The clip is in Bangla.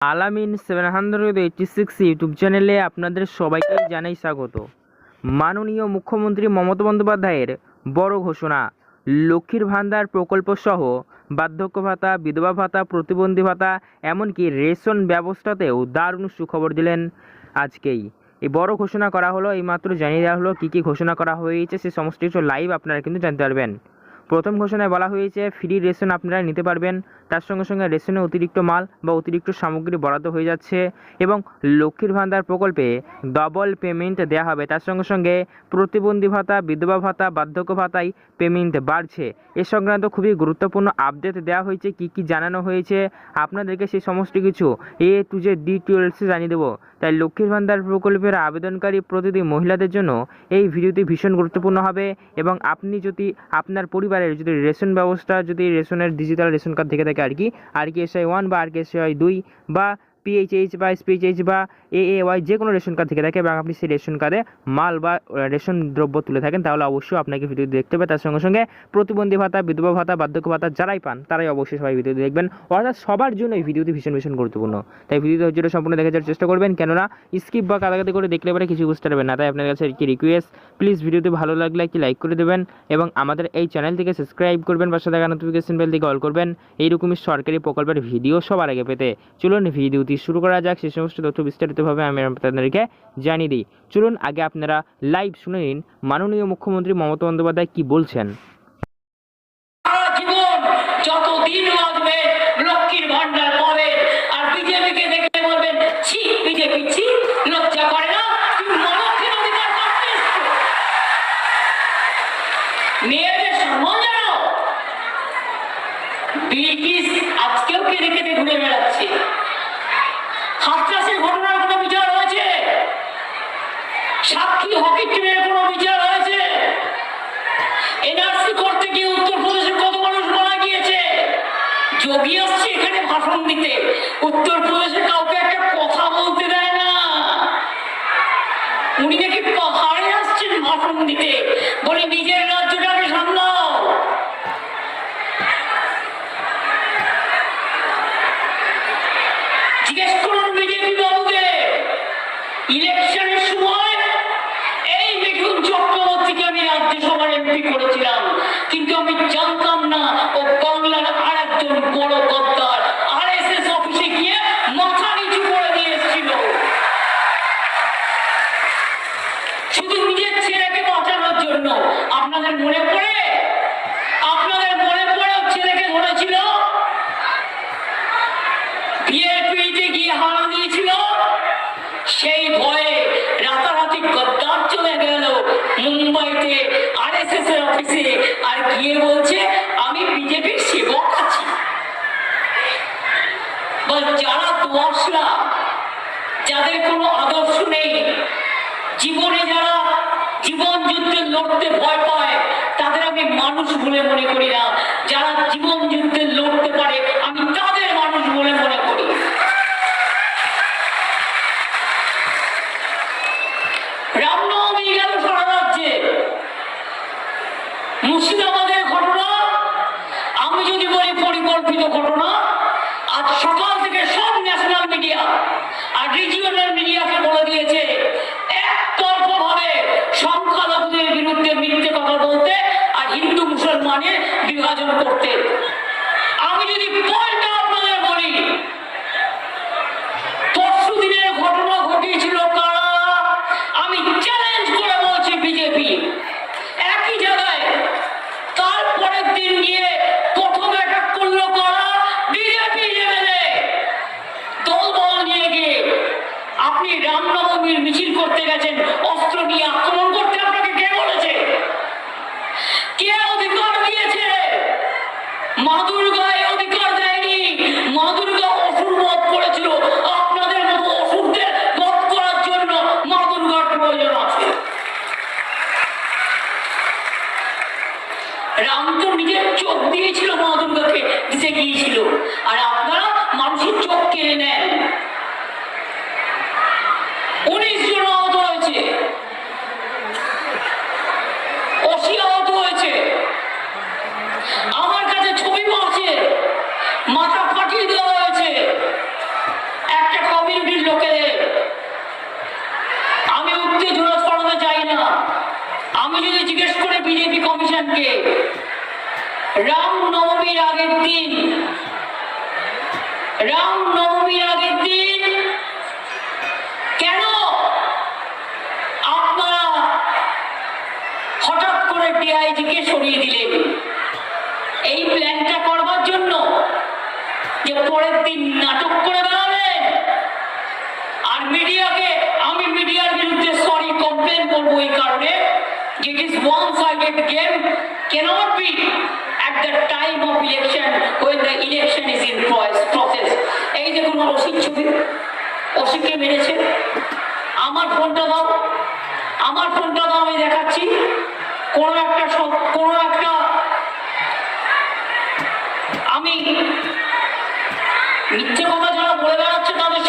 Alamin seven hundred eighty six YouTube চ্যানেলে আপনাদের সবাইকে জানাই স্বাগত। মাননীয় মুখ্যমন্ত্রী মমতা বন্দ্যোপাধ্যায়ের বড় ঘোষণা, লক্ষ্মীর ভান্ডার প্রকল্প সহ বার্ধক্য ভাতা, বিধবা ভাতা, প্রতিবন্ধী ভাতা, এমনকি রেশন ব্যবস্থাতেও দারুণ সুখবর দিলেন আজকেই। এই বড় ঘোষণা করা হলো, এইমাত্র জানিয়ে দেওয়া হলো কী কী ঘোষণা করা হয়েছে, সে সমস্ত কিছু লাইভ আপনারা কিন্তু জানতে পারবেন। প্রথম ঘোষণায় বলা হয়েছে ফ্রি রেশন আপনারা নিতে পারবেন। তার সঙ্গে সঙ্গে রেশনে অতিরিক্ত মাল বা অতিরিক্ত সামগ্রী বরাদ্দ হয়ে যাচ্ছে এবং লক্ষ্মীর ভান্ডার প্রকল্পে ডবল পেমেন্ট দেওয়া হবে। তার সঙ্গে সঙ্গে প্রতিবন্ধী ভাতা, বিধবা ভাতা, বার্ধক্য ভাতায় পেমেন্ট বাড়ছে। এ সংক্রান্ত খুবই গুরুত্বপূর্ণ আপডেট দেওয়া হয়েছে, কি কি জানানো হয়েছে, আপনাদেরকে সেই সমস্ত কিছু এ টু জে ডিটেলসে জানিয়ে দেবো। তাই লক্ষ্মীর ভান্ডার প্রকল্পের আবেদনকারী প্রতিটি মহিলাদের জন্য এই ভিডিওটি ভীষণ গুরুত্বপূর্ণ হবে এবং আপনি যদি আপনার পরিবারের যদি রেশন ব্যবস্থা, যদি রেশনের ডিজিটাল রেশন কার্ড থেকে থাকে আর কি, R K S I one বা আর কে এস আই দুই বা পিএইচএইচ বা এসপিএইচএইচ বা এ এ ওয়াই যে কোনো রেশন কার্ড থেকে থাকে এবং আপনি সেই রেশন কার্ডে মাল বা রেশন দ্রব্য তুলে থাকেন, তাহলে অবশ্যই আপনাকে ভিডিও দেখতে হবে। তার সঙ্গে সঙ্গে প্রতিবন্ধী ভাতা, বিধবা ভাতা, বার্ধক্য ভাতা যারাই পান, তারাই অবশ্যই সবাই ভিডিও দেখবেন। অর্থাৎ সবার জন্য এই ভিডিওটি ভীষণ ভীষণ গুরুত্বপূর্ণ। তাই ভিডিওটি হচ্ছে সম্পূর্ণ দেখার চেষ্টা করবেন, কেননা স্কিপ বা কাদাকাতি করে দেখলে পরে কিছু বুঝতে পারবেন না। তাই আপনার কাছে কি রিকোয়েস্ট প্লিজ ভিডিওটি ভালো লাগলে একটি লাইক করে দেবেন এবং আমাদের এই চ্যানেল থেকে সাবস্ক্রাইব করবেন, পাশে থাকা নোটিফিকেশন বেল থেকে অল করবেন। এইরকমই সরকারি প্রকল্পের ভিডিও সবার আগে পেতে। চলুন ভিডিওটি শুরু করা যাক, সেই সমস্ত তথ্য বিস্তারিতভাবে আমি আপনাদেরকে জানিয়ে দিই। চলুন, আগে আপনারা লাইভ শুনে নিন, মাননীয় মুখ্যমন্ত্রী মমতা বন্দ্যোপাধ্যায় কি বলছেন? আজকেও ঘুরে বেড়াচ্ছে হাতরাসের ঘটনার কোনো বিচার হয়েছে সাক্ষী হকি টিমের কোনো বিচার হয়েছে? এনআরসি করতে গিয়ে উত্তরপ্রদেশের কত মানুষ মারা গিয়েছে? যোগী আসছে এখানে ভাষণ দিতে। উত্তরপ্রদেশে কাউকে একটা কথা বলতে দেয় না। উনি নাকি পাহাড়ে আসছেন ভাষণ দিতে। বলে, নিজের রাজ্যটাকে সামলাও। জিজ্ঞেস করুন বিজেপি বাবুদের ইলেকশনের সময় এমপি করেছিলাম। কিন্তু আমি জানতাম না ও বাংলার আর একজন বড় গদ্দার। আর এস এস অফিসে গিয়ে মাথা নিচু করে দিয়ে এসেছিল। শুধু নিজের ছেলেকে বাঁচানোর জন্য। আপনাদের মনে পড়ে? আপনাদের মনে পড়ে ছেলেকে ধরেছিল? বিএপিতে গিয়ে হারা দিয়েছিল? সেই ভয়ে রাতারাতি গদ্দার চলে গেল মুম্বাইতে। আরএসএস অফিসে আর গিয়ে বলছে আমি বিজেপির সেবক আছি বল যারা দোয়াশরা যাদের কোনো আদর্শ নেই জীবনে যারা জীবন যুদ্ধে লড়তে ভয় পায় তাদের আমি মানুষ বলে মনে করি না যারা জীবন যুদ্ধে লড়তে পারে আমি তাদের মানুষ বলে মনে করি রামনবমী গেল সারা রাজ্যে মুর্শিদাবাদের ঘটনা, আমি যদি বলি পরিকল্পিত ঘটনা, আজ সকাল থেকে সব ন্যাশনাল মিডিয়া আর রিজিওনাল মিডিয়াকে বলে দিয়েছে একতরফা ভাবে সংখ্যালঘুদের বিরুদ্ধে মিথ্যে কথা বলতে আর হিন্দু মুসলমানের বিভাজন করতে আমি যদি পয়েন্টটা আপনাদের বলি পরশু দিনের ঘটনা ঘটিয়েছিল কারা আমি চ্যালেঞ্জ করে বলছি বিজেপি একই জায়গায় তারপরের দিন গিয়ে প্রথম অ্যাটাক করল কারা বিজেপি এমএলএ দলবল নিয়ে গিয়ে আপনি রামনবমীর মিছিল করতে গেছেন, অস্ত্র নিয়ে আক্রমণ করতে আপনাকে কে বলেছে? কে অধিকার দিয়েছে? মা দুর্গায় অধিকার দেয়নি। মা দুর্গা অসুর বধ করেছিল। আপনাদের মতো অসুরদের বধ করার জন্য মা দুর্গার প্রয়োজন আছে। রাম তো নিজের চোখ দিয়েছিল মা দুর্গাকে দিতে গিয়েছিল। আর আপনারা মানুষের চোখ কেড়ে নেন উনিশ জন আহত হয়েছে অসি আহত হয়েছে আমার কাছে ছবি আছে মাথা ফাটিয়ে দেওয়া হয়েছে আমি যদি জিজ্ঞেস করি বিজেপি কমিশনকে, রাম নবমীর আগের দিন, রাম নবমীর আগের দিন কেন আপনারা হঠাৎ করে ডিআইজিকে সরিয়ে দিলেন? এই প্ল্যানটা করবার জন্য যে পরের দিন নাটক করে বেড়াবেন আর মিডিয়াকে one sided game cannot be at the time of election when the election is in process. এই দেখুন আমার অসিত ছবি অসিতকে মেরেছে, আমার ফোনটা দাও, আমার ফোনটা দাও, আমি দেখাচ্ছি। কোনো একটা কোনো একটা আমি মিথ্যে কথা যারা বলে বেড়াচ্ছে, তাদের